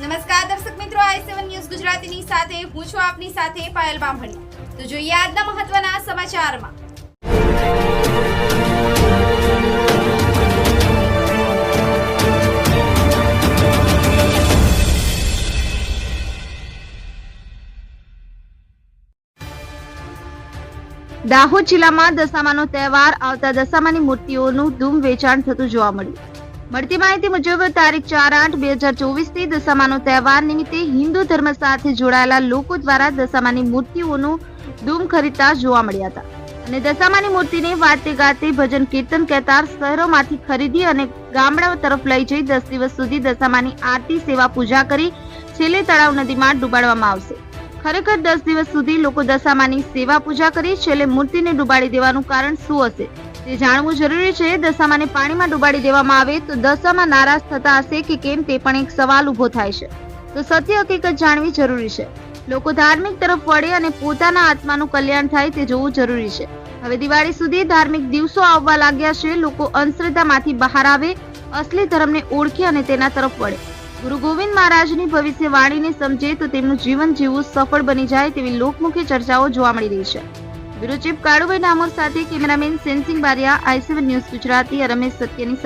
નમસ્કાર દર્શક મિત્રો, આઈ સેવન ન્યૂઝ ગુજરાતીની સાથે, હું છું આપની સાથે પાયલ બામણી. તો જોઈએ આજના મહત્વના સમાચારમાં. દાહોદ જિલ્લામાં દશામાનો તહેવાર આવતા દશામાની મૂર્તિઓનું ધૂમ વેચાણ થતું જોવા મળ્યું. મળતી માહિતી મુજબ તારીખ ચાર આઠ બે હજાર ચોવીસથી દશામાનો તહેવાર નિમિત્તે હિન્દુ ધર્મ સાથે જોડાયેલા લોકો દ્વારા દશામાની મૂર્તિઓનું ધૂમ ખરીદતા જોવા મળ્યા હતા. અને દશામાની મૂર્તિને વાતે ગાતે ભજન કીર્તન કહેતા શહેરોમાંથી ખરીદી અને ગામડાઓ તરફ લઈ જઈ દસ દિવસ સુધી દશામાની આરતી સેવા પૂજા કરી છેલ્લે તળાવ નદીમાં ડૂબાડવામાં આવશે. ખરેખર દસ દિવસ સુધી લોકો દશામાની સેવા પૂજા કરી છેલ્લે મૂર્તિને ડૂબાડી દેવાનું કારણ શું હશે? તે જાણવું જરૂરી છે, દશામાને પાણીમાં ડૂબાડી દેવામાં આવે તો દશામાં નારાજ થતા હશે કે કેમ તે પણ એક સવાલ ઊભો થાય છે. તો સત્ય હકીકત જાણવી જરૂરી છે. લોકો ધાર્મિક તરફ વળે અને પોતાના આત્માનું કલ્યાણ થાય તે જોવું જરૂરી છે. હવે દિવાળી સુધી ધાર્મિક દિવસો આવવા લાગ્યા છે, લોકો અંધશ્રદ્ધામાંથી બહાર આવે, અસલી ધર્મને ઓળખે અને તેના તરફ વળે. ગુરુ ગોવિંદ મહારાજની ભવિષ્ય વાણીને સમજે તો તેમનું જીવન જીવવું સફળ બની જાય તેવી લોકમુખી ચર્ચાઓ જોવા મળી રહી છે. બ્યુરો ચીફ કાળુભાઈ ડામોર સાથે cameraman Sensing Baria I seven news Gujarati Ramesh સત્યની